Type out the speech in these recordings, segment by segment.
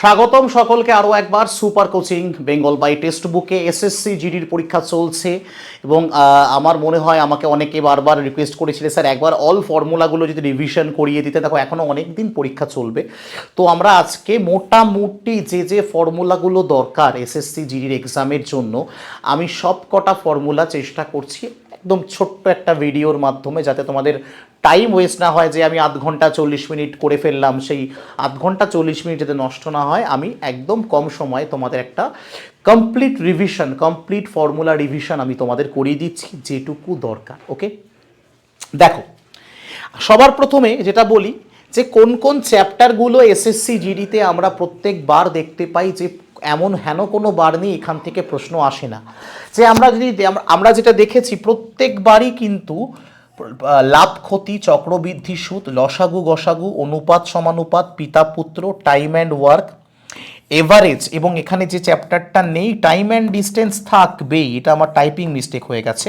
স্বাগতম সকলকে আরও একবার super coaching Bengal by text বুকে এসএসসি জিডির পরীক্ষা চলছে এবং আমার মনে হয় আমাকে অনেকে বারবার রিকোয়েস্ট করেছিল, স্যার, একবার অল ফর্মুলাগুলো যদি রিভিশন করিয়ে দিতে, দেখো এখনও অনেক দিন পরীক্ষা চলবে। তো আমরা আজকে মোটামুটি যে যে ফর্মুলাগুলো দরকার এসএসসি জিডির এক্সামের জন্য, আমি সব কটা ফর্মুলা চেষ্টা করছি একদম ছোট্ট একটা ভিডিওর মাধ্যমে যাতে তোমাদের টাইম ওয়েস্ট না হয় যে আমি আধ ঘণ্টা চল্লিশ মিনিট করে ফেললাম, সেই আধ ঘণ্টা চল্লিশ মিনিট যাতে নষ্ট না হয়, আমি একদম কম সময়ে তোমাদের একটা complete revision complete formula revision আমি তোমাদের করিয়ে দিচ্ছি যেটুকু দরকার ওকে দেখো, সবার প্রথমে যেটা বলি যে কোন কোন চ্যাপ্টারগুলো এসএসসি জিডিতে আমরা প্রত্যেকবার দেখতে পাই যে এমন হেন কোনো বার নেই এখান থেকে প্রশ্ন আসে না। যে আমরা যদি আমরা যেটা দেখেছি প্রত্যেকবারই কিন্তু লাভ ক্ষতি, চক্রবৃদ্ধি সুদ, লসাগু গসাগু, অনুপাত সমানুপাত, পিতা পুত্র টাইম অ্যান্ড ওয়ার্ক এভারেজ এবং এখানে যে চ্যাপ্টারটা নেই টাইম অ্যান্ড ডিস্টেন্স থাকবেই, এটা আমার টাইপিং মিস্টেক হয়ে গেছে।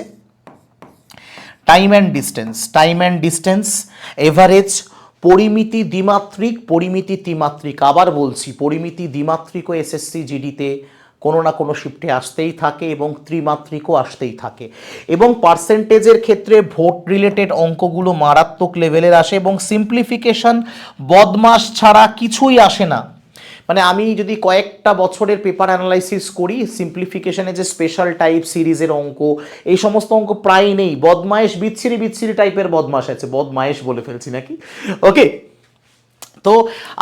Time and distance time and distance average পরিমিতি দ্বিমাত্রিক, পরিমিতি ত্রিমাত্রিক, আবার বলছি, পরিমিতি দ্বিমাত্রিকও এসএসসি জিডিতে কোনো না কোনো শিফটে আসতেই থাকে এবং ত্রিমাত্রিকও আসতেই থাকে। এবং পার্সেন্টেজের ক্ষেত্রে ভোট রিলেটেড অঙ্কগুলো মারাত্মক লেভেলের আসে এবং সিম্পলিফিকেশন বদমাস ছাড়া কিছুই আসে না। মানে আমি যদি কয়েকটা বছরের পেপার অ্যানালাইসিস করি সিম্পলিফিকেশনে যে স্পেশাল টাইপ সিরিজের অঙ্ক, এই সমস্ত অঙ্ক প্রায় নেই। বদমায়েশ বিচ্ছিরি বিচ্ছিরি টাইপের বদমাস আছে। বদমায়েশ বলে ফেলছি নাকি? ওকে তো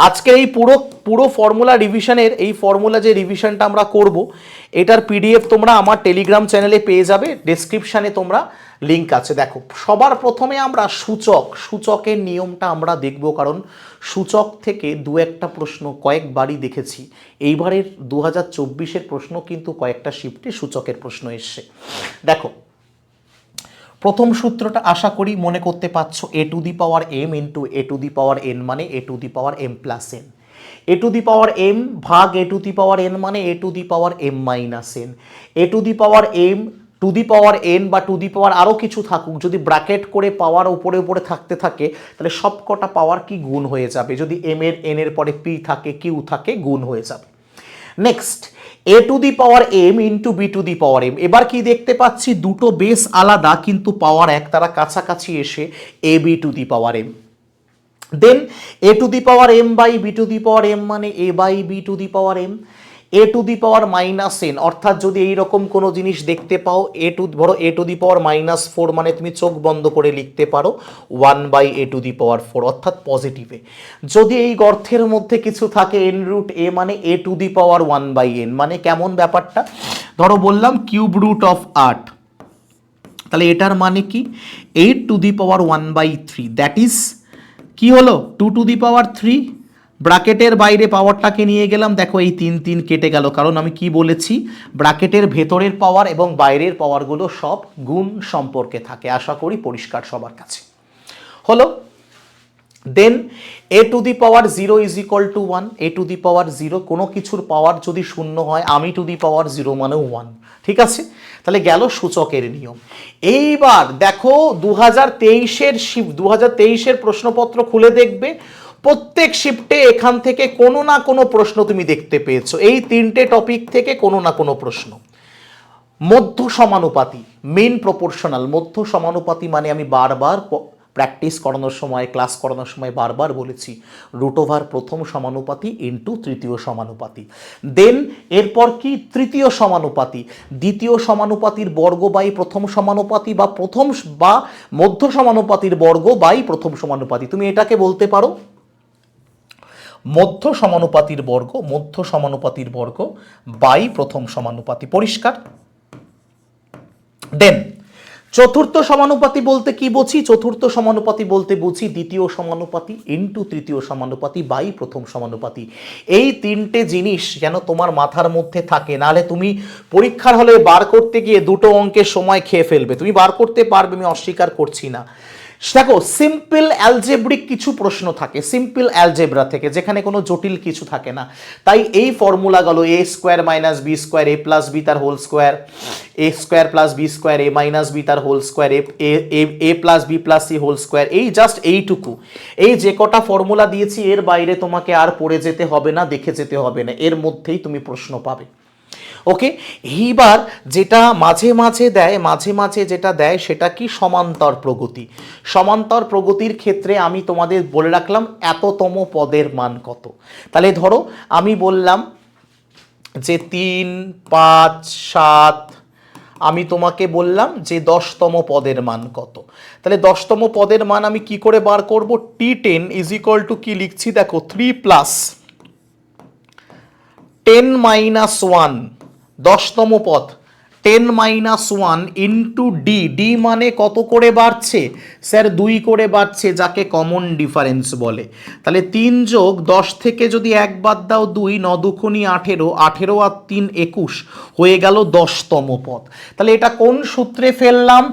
আজকের এই পুরো পুরো ফর্মুলা রিভিশনের এই ফর্মুলা যে রিভিশনটা আমরা করব, এটার পিডিএফ তোমরা আমার টেলিগ্রাম চ্যানেলে পেয়ে যাবে ডেসক্রিপশানে তোমরা লিঙ্ক আছে। দেখো, সবার প্রথমে আমরা সূচক, সূচকের নিয়মটা আমরা দেখব, কারণ সূচক থেকে দু একটা প্রশ্ন কয়েকবারই দেখেছি। এইবারের দু হাজার প্রশ্ন কিন্তু কয়েকটা শিফটে সূচকের প্রশ্ন এসছে। দেখো প্রথম সূত্রটা আশা করি মনে করতে পারছ a to the power m into a to the power n মানে a to the power m plus n a to the power m ভাগ a to the power n মানে a to the power m minus n a to the power m to the power n বা to the power আরও কিছু থাকুক, যদি bracket করে পাওয়ার উপরে উপরে থাকতে থাকে, তাহলে সব কটা পাওয়ার কি গুণ হয়ে যাবে? যদি এম এর এন এর পরে পি থাকে কিউ থাকে, গুণ হয়ে যাবে। Next a to the power m into b to the power m এবার কি দেখতে পাচ্ছি? দুটো বেস আলাদা, কিন্তু পাওয়ার এক তারা কাছাকাছি এসে a b to the power m then a to the power m by b to the power m মানে a by b to the power m a to the power minus n অর্থাৎ যদি এইরকম কোনো জিনিস দেখতে পাও এ to ধরো a to the power minus four মানে তুমি চোখ বন্ধ করে লিখতে পারো one by a to the power four অর্থাৎ পজিটিভে যদি এই গর্থের মধ্যে কিছু থাকে এন রুট এ মানে a to the power one by n মানে কেমন ব্যাপারটা? ধরো বললাম কিউব রুট অফ আট তাহলে এটার মানে কি? Eight to the power one by three that is কি হলো? Two to the power three ব্র্যাকেটের বাইরে পাওয়ারটাকে নিয়ে গেলাম। দেখো এই তিন তিন কেটে গেল। কারণ আমি কি বলেছি? ব্র্যাকেটের ভেতরের পাওয়ার এবং বাইরের পাওয়ারগুলো সব গুণ সম্পর্কে থাকে। আশা করি পরিষ্কার সবার কাছে। হলো then a to the power zero is equal to one a to the power zero কোনো কিছুর পাওয়ার যদি শূন্য হয়, আমি টু দি পাওয়ার জিরো মানে ওয়ান ঠিক আছে? তাহলে গেল সূচকের নিয়ম। এইবার দেখো দু হাজার তেইশের দু হাজার তেইশের প্রশ্নপত্র খুলে দেখবে। প্রত্যেক শিফটে এখান থেকে কোনো না কোনো প্রশ্ন তুমি দেখতে পেয়েছ। এই তিনটে টপিক থেকে কোনো না কোনো প্রশ্ন। মধ্য সমানুপাতি মেন প্রপোর্শনাল মধ্য সমানুপাতি মানে আমি বারবার প্র্যাকটিস করানোর সময় ক্লাস করানোর সময় বারবার বলেছি রুট ওভার প্রথম সমানুপাতি ইন্টু তৃতীয় সমানুপাতি। দেন এরপর কি? তৃতীয় সমানুপাতি। দ্বিতীয় সমানুপাতির বর্গ বাই প্রথম সমানুপাতি বা প্রথম বা মধ্য সমানুপাতির বর্গ বাই প্রথম সমানুপাতি। তুমি এটাকে বলতে পারো? মধ্য সমানুপাতির বর্গ, মধ্য সমানুপাতির বর্গ বাই প্রথম সমানুপাতি পরিষ্কার। দেন চতুর্থ সমানুপাতি বলতে কি বুঝি? চতুর্থ সমানুপাতি বলতে বুঝি দ্বিতীয় সমানুপাতি ইন্টু তৃতীয় সমানুপাতি বাই প্রথম সমানুপাতি। এই তিনটে জিনিস যেন তোমার মাথার মধ্যে থাকে, নাহলে তুমি পরীক্ষার হলে বার করতে গিয়ে দুটো অঙ্কের সময় খেয়ে ফেলবে। তুমি বার করতে পারবে, আমি অস্বীকার করছি না। দেখো সিম্পল অ্যালজেব্রিক কিছু প্রশ্ন থাকে সিম্পল অ্যালজেব্রা থেকে, যেখানে কোনো জটিল কিছু থাকে না। তাই এই formula ফর্মুলাগুলো a square minus b square a plus b তার whole square a square plus b square a minus b তার whole square a a plus b plus c whole square এই জাস্ট এইটুকু। এই যে কটা ফর্মুলা দিয়েছি, এর বাইরে তোমাকে আর পড়ে যেতে হবে না, দেখে যেতে হবে না, এর মধ্যেই তুমি প্রশ্ন পাবে। ওকে এইবার যেটা মাঝে মাঝে দেয়, মাঝে মাঝে যেটা দেয় সেটা কি? সমান্তর প্রগতি। সমান্তর প্রগতির ক্ষেত্রে আমি তোমাদের বলে রাখলাম এততম পদের মান কত। তাহলে ধরো আমি বললাম যে তিন, পাঁচ, সাত, আমি তোমাকে বললাম যে দশতম পদের মান কত। তাহলে দশতম পদের মান আমি কি করে বার করব? T ten is equal to কি লিখছি? দেখো three plus ten minus one, দশতম পদ ten minus one into d d মানে কত করে বাড়ছে? স্যার, দুই করে বাড়ছে, যাকে কমন ডিফারেন্স বলে। তাহলে তিন যোগ দশ থেকে যদি এক বাদ দাও দুই, ন আঠেরো আঠেরো আর তিন একুশ, হয়ে গেল দশতম পদ তাহলে এটা কোন সূত্রে ফেললাম?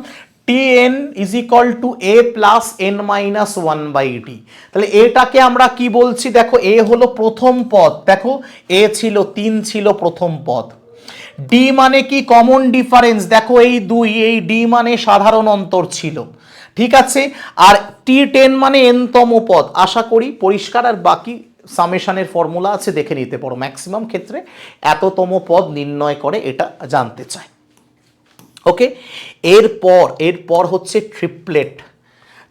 T n is equal to a plus n minus one by t তাহলে এটাকে আমরা কি বলছি? দেখো এ হলো প্রথম পদ। দেখো এ ছিল, তিন ছিল প্রথম পদ। ডি মানে কি? কমন ডিফারেন্স দেখো, এই দুই, এই ডি মানে সাধারণ অন্তর ছিল। ঠিক আছে? আর টি টেন মানে এনতম পদ। আশা করি পরিষ্কার। আর বাকি সামেশানের ফর্মুলা আছে, দেখে নিতে পারো। ম্যাক্সিমাম ক্ষেত্রে এততম পদ নির্ণয় করে এটা জানতে চায় ওকে এরপর এরপর হচ্ছে ট্রিপলেট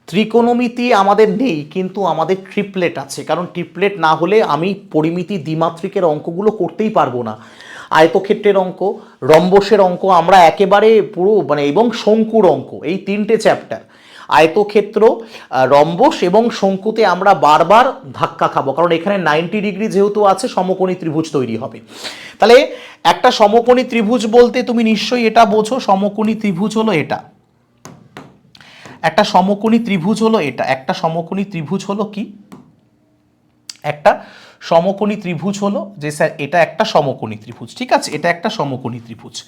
ত্রিকোণমিতি আমাদের নেই, কিন্তু আমাদের ট্রিপলেট আছে। কারণ ট্রিপলেট না হলে আমি পরিমিতি দ্বিমাত্রিকের অঙ্কগুলো করতেই পারব না। আয়তক্ষেত্রের অঙ্ক, রম্বসের অঙ্ক, আমরা একেবারে পুরো মানে এবং শঙ্কুর অঙ্ক, এই তিনটে চ্যাপ্টার আয়তক্ষেত্র রম্বস এবং শঙ্কুতে আমরা বারবার ধাক্কা খাব। কারণ এখানে নাইনটি ডিগ্রি যেহেতু আছে, সমকোণী ত্রিভুজ তৈরি হবে। তাহলে একটা সমকোণী ত্রিভুজ বলতে তুমি নিশ্চয়ই এটা বোঝো, সমকোণী ত্রিভুজ হলো এটা। একটা সমকোণী ত্রিভুজ হলো এটা। একটা সমকোণী ত্রিভুজ হলো কি? একটা সমকোণী ত্রিভুজ হলো যে স্যার, এটা একটা সমকোণী ত্রিভুজ, ঠিক আছে? এটা একটা সমকোণী ত্রিভুজ।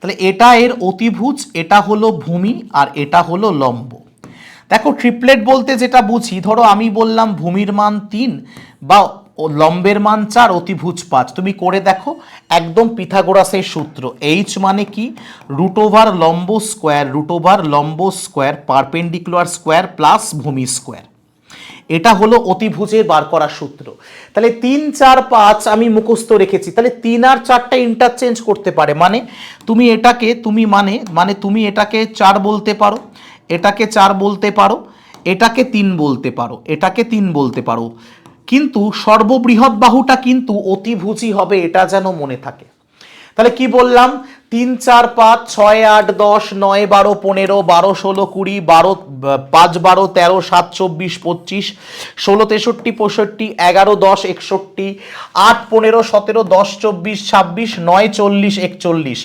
তাহলে এটা এর অতিভুজ, এটা হলো ভূমি আর এটা হলো লম্ব। দেখো ট্রিপলেট বলতে যেটা বুঝি, ধরো আমি বললাম ভূমির মান তিন বা লম্বের মান চার, অতিভুজ পাঁচ। তুমি করে দেখো, একদম পিথাগোরাসের সূত্র। এইচ মানে কি? রুট ওভার লম্ব স্কোয়ার রুট ওভার লম্ব স্কোয়ার পারপেন্ডিকুলার স্কোয়ার প্লাস ভূমি স্কোয়ার এটা হলো অতিভুজের বার করার সূত্র। তাহলে তিন, চার, পাঁচ আমি মুখস্থ রেখেছি। তাহলে তিন আর চারটা ইন্টারচেঞ্জ করতে পারে। মানে তুমি এটাকে, তুমি মানে মানে তুমি এটাকে চার বলতে পারো। এটাকে চার বলতে পারো, এটাকে তিন বলতে পারো, এটাকে তিন বলতে পারো। কিন্তু সর্ববৃহৎ বাহুটা কিন্তু অতিভুজি হবে, এটা যেন মনে থাকে। তাহলে কি বললাম? তিন চার পাঁচ ছয় আট দশ নয় বারো পনেরো বারো ষোলো কুড়ি বারো, পাঁচ বারো তেরো সাত চব্বিশ পঁচিশ, ষোলো তেষট্টি পঁয়ষট্টি, এগারো দশ একষট্টি, আট পনেরো সতেরো দশ চব্বিশ ছাব্বিশ, নয় চল্লিশ একচল্লিশ।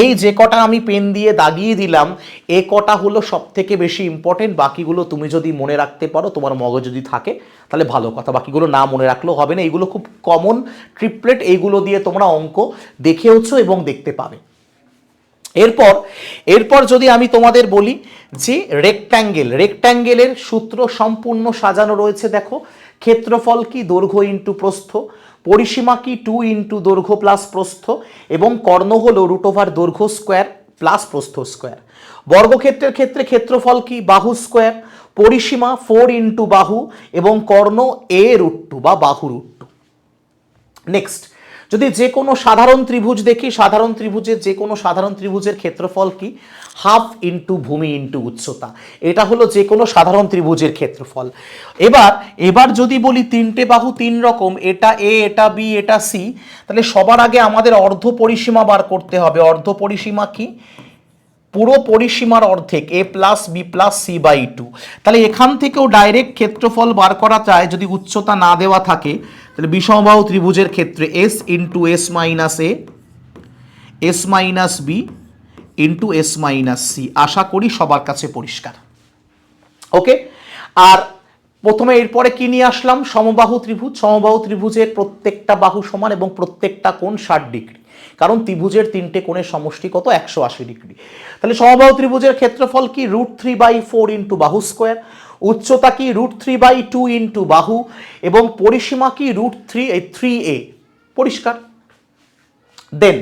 এই যে কটা আমি পেন দিয়ে দাগিয়ে দিলাম, এ কটা হলো সব থেকে বেশি ইম্পর্টেন্ট বাকিগুলো তুমি যদি মনে রাখতে পারো, তোমার মগজ যদি থাকে, তাহলে ভালো কথা। বাকিগুলো না মনে রাখলেও হবে না। এইগুলো খুব কমন ট্রিপলেট এইগুলো দিয়ে তোমরা অঙ্ক দেখেওছো এবং দেখতে পাবে। এরপর এরপর যদি আমি তোমাদের বলি যে রেক্ট্যাঙ্গেল রেক্ট্যাঙ্গেলের সূত্র সম্পূর্ণ সাজানো রয়েছে, দেখো। ক্ষেত্রফল কি? দৈর্ঘ্য ইন্টু প্রস্থ। পরিসীমা কি? টু ইন্টু দৈর্ঘ্য প্লাস প্রস্থ। এবং কর্ণ হল রুট ওভার দৈর্ঘ্য স্কোয়ার প্লাস প্রস্থ স্কোয়ার বর্গক্ষেত্রের ক্ষেত্রে ক্ষেত্রফল কি? বাহু স্কোয়ার পরিসীমা ফোর ইন্টু বাহু এবং কর্ণ এ রুট টু বা বাহু রুট টু নেক্সট যদি যে কোনো সাধারণ ত্রিভুজ দেখি, সাধারণ ত্রিভুজের যে কোনো সাধারণ ত্রিভুজের ক্ষেত্রফল কি? হাফ ইন্টু ভূমি ইন্টু উচ্চতা। এটা হলো যে কোনো সাধারণ ত্রিভুজের ক্ষেত্রফল। এবার এবার যদি বলি তিনটে বাহু তিন রকম, এটা এ, এটা বি, এটা সি, তাহলে সবার আগে আমাদের অর্ধ পরিসীমা বার করতে হবে। অর্ধ পরিসীমা কি? পুরো পরিসীমার অর্ধেক, a plus b plus c by two. তাহলে এখান থেকেও ডাইরেক্ট ক্ষেত্রফল বার করা যায় যদি উচ্চতা না দেওয়া থাকে। তাহলে বিষমবাহু ত্রিভুজের ক্ষেত্রে s into s minus a s minus b into s minus c আশা করি সবার কাছে পরিষ্কার। ওকে আর প্রথমে এরপরে কি নিয়ে আসলাম? সমবাহু ত্রিভুজ। সমবাহু ত্রিভুজের প্রত্যেকটা বাহু সমান এবং প্রত্যেকটা কোণ ষাট ডিগ্রি। কারণ ত্রিভুজের তিনটে কোণের সমষ্টি কত? একশো আশি ডিগ্রি। তাহলে সমবাহু ত্রিভুজের ক্ষেত্রফল কি? Root three by four into বাহু স্কোয়ার উচ্চতা কি root three by two into বাহু এবং পরিসীমা কি রুট থ্রি থ্রি এ পরিষ্কার। দেন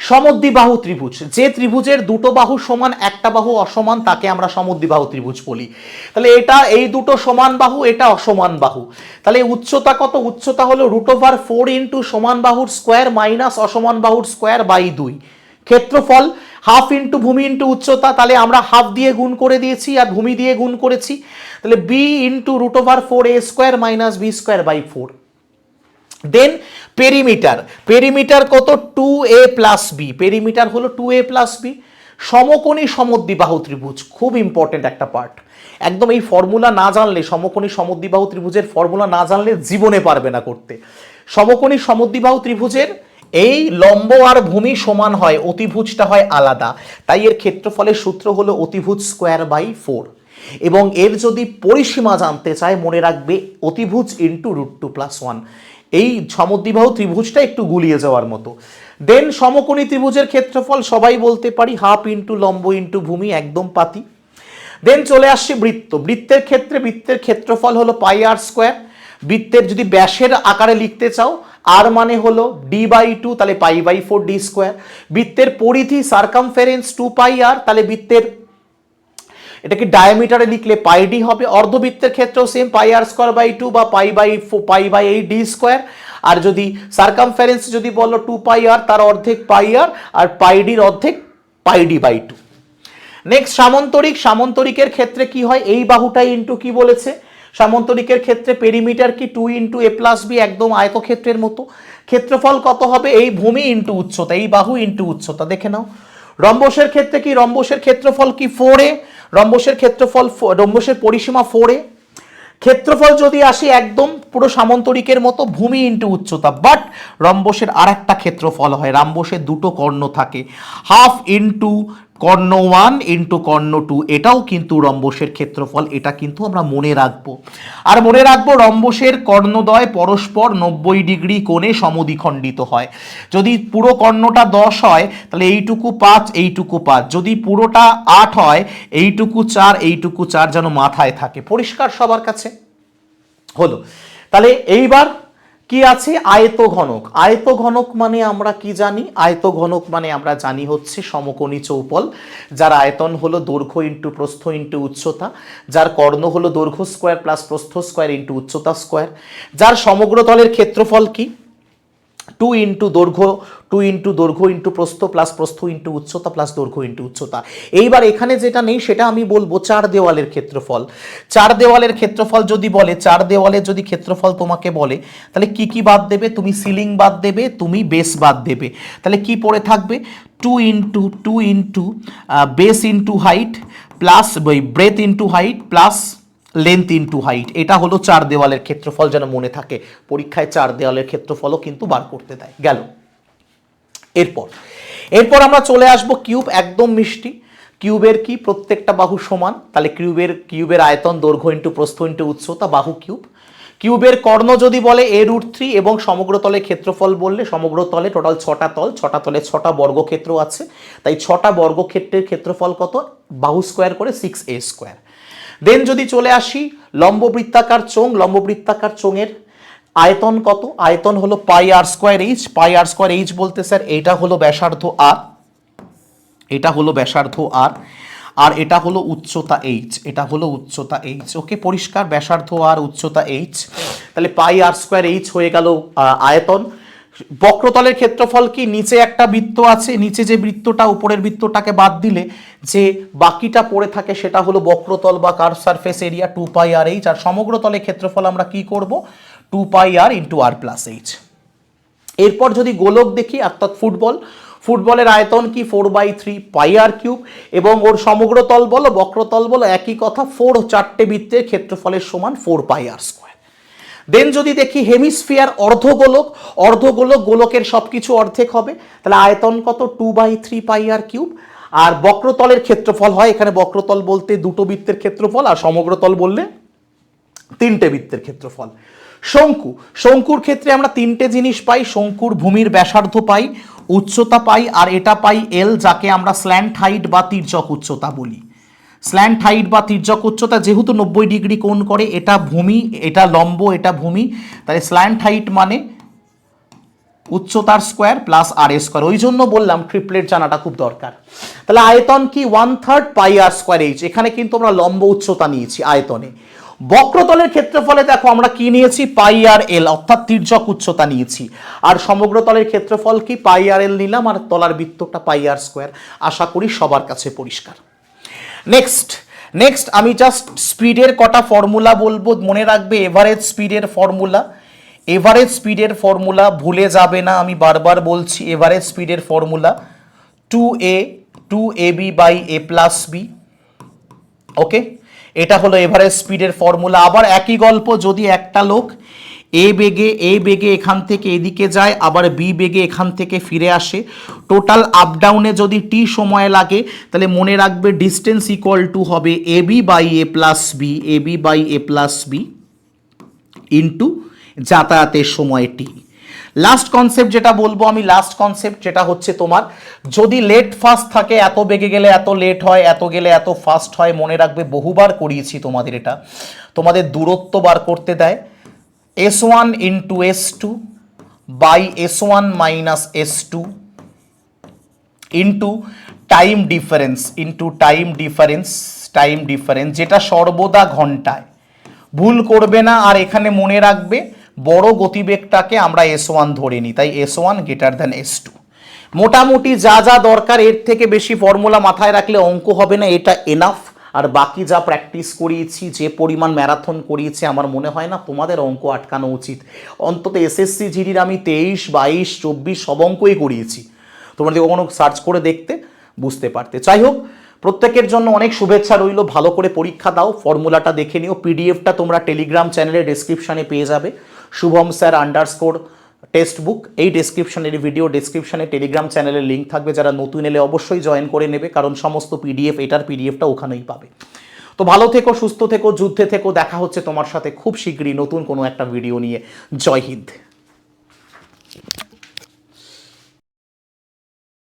সমদ্বিবাহু ত্রিভুজ। যে ত্রিভুজের দুটো বাহু সমান, একটা বাহু অসমান, তাকে আমরা সমদ্বিবাহু ত্রিভুজ বলি। তাহলে এটা এই দুটো সমান বাহু, এটা অসমান বাহু। তাহলে উচ্চতা কত? উচ্চতা হলো রুট ওভার ফোর ইন্টু সমান বাহুর স্কোয়ার মাইনাস অসমান বাহুর স্কোয়ার বাই দুই। ক্ষেত্রফল হাফ ইন্টু ভূমি ইন্টু উচ্চতা, তাহলে আমরা হাফ দিয়ে গুণ করে দিয়েছি আর ভূমি দিয়ে গুণ করেছি। তাহলে B into root over four A square minus B square by four. Then perimeter perimeter কত? Two A plus B perimeter হলো টু এ প্লাস বি সমকোণী সমদ্বিবাহু ত্রিভুজ, খুব ইম্পর্টেন্ট একটা পার্ট একদম এই ফর্মুলা না জানলে, সমকোণী সমদ্বিবাহু ত্রিভুজের ফর্মুলা না জানলে জীবনে পারবে না করতে। সমকোণী সমদ্বিবাহু ত্রিভুজের এই লম্ব আর ভূমি সমান হয়, অতিভুজটা হয় আলাদা। তাই এর ক্ষেত্রফলের সূত্র হলো অতিভুজ স্কোয়ার বাই ফোর। এবং এর যদি পরিসীমা জানতে চায়, মনে রাখবে অতিভুজ into root two plus one এই সমদ্বিবাহু ত্রিভুজটা একটু গুলিয়ে যাওয়ার মতো। দেন সমকোণী ত্রিভুজের ক্ষেত্রফল, সবাই বলতে পারি হাফ ইন্টু লম্ব ইন্টু ভূমি, একদম পাতি। দেন চলে আসছে বৃত্ত। বৃত্তের ক্ষেত্রে, বৃত্তের ক্ষেত্রফল হলো পাই আর স্কোয়ার বৃত্তের যদি ব্যাসের আকারে লিখতে চাও, আর মানে হলো ডি বাই টু তাহলে pi by four d square বৃত্তের পরিধি সার্কামফারেন্স টু পাই আর তাহলে বৃত্তের এটাকে ডায়ামিটারে লিখলে পাই ডি হবে। অর্ধবৃত্তের ক্ষেত্রেও same pi r square by two বা pi by pi by eight d square আর যদি সার্কামফারেন্স যদি বলো টু পাই আর তার অর্ধেক পাই আর আর পাই ডির অর্ধেক pi d by two next সামন্তরিক। সামন্তরিকের ক্ষেত্রে কি হয়? এই বাহুটাই ইন্টু কি বলেছে? সামন্তরিকের ক্ষেত্রে পেরিমিটার কি two into a plus b একদম আয়তক্ষেত্রের মতো? ক্ষেত্রফল কত হবে? এই ভূমি ইন্টু উচ্চতা, এই বাহু ইন্টু উচ্চতা, দেখে নাও। রম্বসের ক্ষেত্রে কি? রম্বসের ক্ষেত্রফল কি ফোর এ রম্বসের ক্ষেত্রফল রম্বসের পরিসীমা ফোর এ ক্ষেত্রফল যদি আসি একদম পুরো সামন্তরিকের মতো, ভূমি ইন্টু উচ্চতা বাট রম্বসের আর একটা ক্ষেত্রফল হয়। রাম্বসের দুটো কর্ণ থাকে। হাফ ইন্টু কর্ণ ওয়ান ইন্টু কর্ণ টু, এটাও কিন্তু রম্বসের ক্ষেত্রফল, এটা কিন্তু আমরা মনে রাখব। আর মনে রাখব রম্বসের কর্ণদ্বয় পরস্পর নব্বই ডিগ্রি কোণে সমদ্বিখণ্ডিত হয়। যদি পুরো কর্ণটা দশ হয়, তাহলে এইটুকু পাঁচ এইটুকু পাঁচ। যদি পুরোটা আট হয়, এইটুকু চার এইটুকু চার যেন মাথায় থাকে। পরিষ্কার সবার কাছে? হলো। তাহলে এইবার কি আছে? আয়ত ঘনক আয়ত ঘনক মানে আমরা কি জানি? আয়ত ঘনক মানে আমরা জানি হচ্ছে সমকোণী চৌপল, যার আয়তন হলো দৈর্ঘ্য ইন্টু প্রস্থ ইন্টু উচ্চতা, যার কর্ণ হলো দৈর্ঘ্য স্কোয়ার প্লাস প্রস্থ স্কোয়ার ইন্টু উচ্চতা স্কোয়ার, যার সমগ্র তলের ক্ষেত্রফল কি? টু ইন্টু দৈর্ঘ্য, টু ইন্টু দৈর্ঘ্য ইন্টু প্রস্থ প্লাস প্রস্থ ইন্টু উচ্চতা প্লাস দৈর্ঘ্য ইন্টু উচ্চতা। এইবার এখানে যেটা নেই, সেটা আমি বলব চার দেওয়ালের ক্ষেত্রফল। চার দেওয়ালের ক্ষেত্রফল যদি বলে, চার দেওয়ালের যদি ক্ষেত্রফল তোমাকে বলে, তাহলে কি কি বাদ দেবে? তুমি সিলিং বাদ দেবে, তুমি বেস বাদ দেবে। তাহলে কি পড়ে থাকবে? Two into two into base into height, plus ওই breadth into height, plus length into height এটা হলো চার দেওয়ালের ক্ষেত্রফল যেন মনে থাকে। পরীক্ষায় চার দেওয়ালের ক্ষেত্রফলও কিন্তু বার করতে দেয়। গেল। এরপর। এরপর আমরা চলে আসব কিউব একদম মিষ্টি। কিউবের কি? প্রত্যেকটা বাহু সমান। তাহলে কিউবের কিউবের আয়তন, দৈর্ঘ্য ইন্টু প্রস্থ ইন্টু উচ্চতা বাহু কিউব। কিউবের কর্ণ যদি বলে এ রুট থ্রি এবং সমগ্র তলে ক্ষেত্রফল বললে, সমগ্র তলে টোটাল ছটা তল, ছটা তলে ছটা বর্গক্ষেত্র আছে। তাই ছটা বর্গক্ষেত্রের ক্ষেত্রফল কত? বাহু স্কোয়ার করে সিক্স এ স্কোয়ার দেন যদি চলে আসি, লম্ববৃত্তাকার চোং লম্ববৃত্তাকার চোঙের আয়তন কত? আয়তন হলো pi r square h. Pi r square h বলতে স্যার এটা হলো ব্যাসার্ধ আর। এটা হলো ব্যাসার্ধ আর। আর এটা হলো উচ্চতা এইচ। এটা হলো উচ্চতা এইচ। ওকে, পরিষ্কার ব্যাসার্ধ আর উচ্চতা এইচ। তাহলে পাই আর স্কোয়ার এইচ হয়ে গেল আয়তন। বক্রতলের ক্ষেত্রফল কি? নিচে একটা বৃত্ত আছে, নিচে যে বৃত্তটা, উপরের বৃত্তটাকে বাদ দিলে যে বাকিটা পড়ে থাকে সেটা হলো বক্রতল বা curved surface area two pi r h. আর সমগ্র তলের ক্ষেত্রফল আমরা কি করব? Two pi r into r plus h. এরপর যদি গোলক দেখি, অর্থাৎ ফুটবল, ফুটবলের আয়তন কি? Four by three pi r cube. এবং ওর সমগ্র তল বলো, বক্রতল বলো, একই কথা, ফোর চারটে বৃত্তের ক্ষেত্রফলের সমান ফোর পাই আর স্কোয়ার। দেন যদি দেখি হেমিস্ফিয়ার অর্ধগোলক অর্ধগোলক গোলকের সব কিছু অর্ধেক হবে, তাহলে আয়তন কত? Two by three pi r cube আর বক্রতলের ক্ষেত্রফল হয়, এখানে বক্রতল বলতে দুটো বৃত্তের ক্ষেত্রফল, আর সমগ্রতল বললে তিনটে বৃত্তের ক্ষেত্রফল। শঙ্কু, শঙ্কুর ক্ষেত্রে আমরা তিনটে জিনিস পাই, শঙ্কুর ভূমির ব্যাসার্ধ পাই, উচ্চতা পাই, আর এটা পাই এল যাকে আমরা স্ল্যান্ট হাইট বা তির্যক উচ্চতা বলি। স্ল্যান্ট হাইট বা তির্যক উচ্চতা যেহেতু নব্বই ডিগ্রি কোণ করে, এটা ভূমি, এটা লম্ব, এটা ভূমি তাই স্ল্যান্ট হাইট মানে উচ্চতার স্কোয়ার প্লাস আর এ স্কোয়ার। ওই জন্য বললাম ট্রিপলেট জানাটা খুব দরকার। তাহলে আয়তন কি? One third pi r square h. এখানে কিন্তু আমরা লম্ব উচ্চতা নিয়েছি আয়তনে। বক্রতলের ক্ষেত্রফলে দেখো, আমরা কি নিয়েছি? পাই আর এল, অর্থাৎ তির্যক উচ্চতা নিয়েছি। আর সমগ্র তলের ক্ষেত্রফল কি? পাই আর এল নিলাম, আর তলার বৃত্তটা পাই আর স্কোয়ার। আশা করি সবার কাছে পরিষ্কার। নেক্সট নেক্সট আমি জাস্ট স্পিডের কটা ফর্মুলা বলব। মনে রাখবে এভারেজ স্পিডের ফর্মুলা এভারেজ স্পিডের ফর্মুলা ভুলে যাবে না, আমি বারবার বলছি এভারেজ স্পিডের formula two a two a b by a plus b okay এটা হলো এভারেজ স্পিডের ফর্মুলা আবার একই গল্প, যদি একটা লোক এ বেগে এ বেগে এখান থেকে এদিকে যায়, আবার বি বেগে এখান থেকে ফিরে আসে। টোটাল আপ ডাউনে যদি টি সময় লাগে, তাহলে মনে রাখবে ডিস্টেন্স ইকুয়াল টু হবে a b by a plus b a b by a plus b into যাতায়াতের সময় টি লাস্ট কনসেপ্ট যেটা বলব আমি লাস্ট কনসেপ্ট যেটা হচ্ছে তোমার, যদি লেট ফাস্ট থাকে, এত বেগে গেলে এত লেট হয়, এত গেলে এত ফাস্ট হয়, মনে রাখবে বহুবার করিয়েছি তোমাদের এটা। তোমাদের দূরত্ব বার করতে দেয়। S one into s two by s one minus s two into time difference into time difference time difference যেটা সর্বদা ঘন্টায়। ভুল করবে না, আর এখানে মনে রাখবে, বড় গতিবেগটাকে আমরা এস ওয়ান ধরে নিই। তাই s one greater than s two মোটামুটি যা যা দরকার, এর থেকে বেশি ফর্মুলা মাথায় রাখলে অঙ্ক হবে না, এটা এনাফ আর বাকি যা প্র্যাকটিস করিয়েছি, যে পরিমাণ ম্যারাথন করিয়েছি, আমার মনে হয় না তোমাদের অঙ্ক আটকানো উচিত। অন্তত এসএসসি জিডির আমি তেইশ, বাইশ, চব্বিশ সব অঙ্কই করিয়েছি। যদি কখনো সার্চ করে দেখতে, বুঝতে পারতে। যাই হোক প্রত্যেকের জন্য অনেক শুভেচ্ছা রইল। ভালো করে পরীক্ষা দাও ফর্মুলাটা দেখে নিও। পিডিএফটা তোমরা টেলিগ্রাম চ্যানেলের ডেসক্রিপশানে পেয়ে যাবে। Shubham sir underscore text book, এই ডেসক্রিপশনের ভিডিও ডেসক্রিপশনে টেলিগ্রাম চ্যানেলের লিঙ্ক থাকবে। যারা নতুন এলে অবশ্যই জয়েন করে নেবে, কারণ সমস্ত পিডিএফ এটার পিডিএফটা ওখানেই পাবে। তো ভালো থেকো, সুস্থ থেকো, যুদ্ধে থেকো, দেখা হচ্ছে তোমার সাথে খুব শীঘ্রই নতুন কোনো একটা ভিডিও নিয়ে। জয় হিন্দ।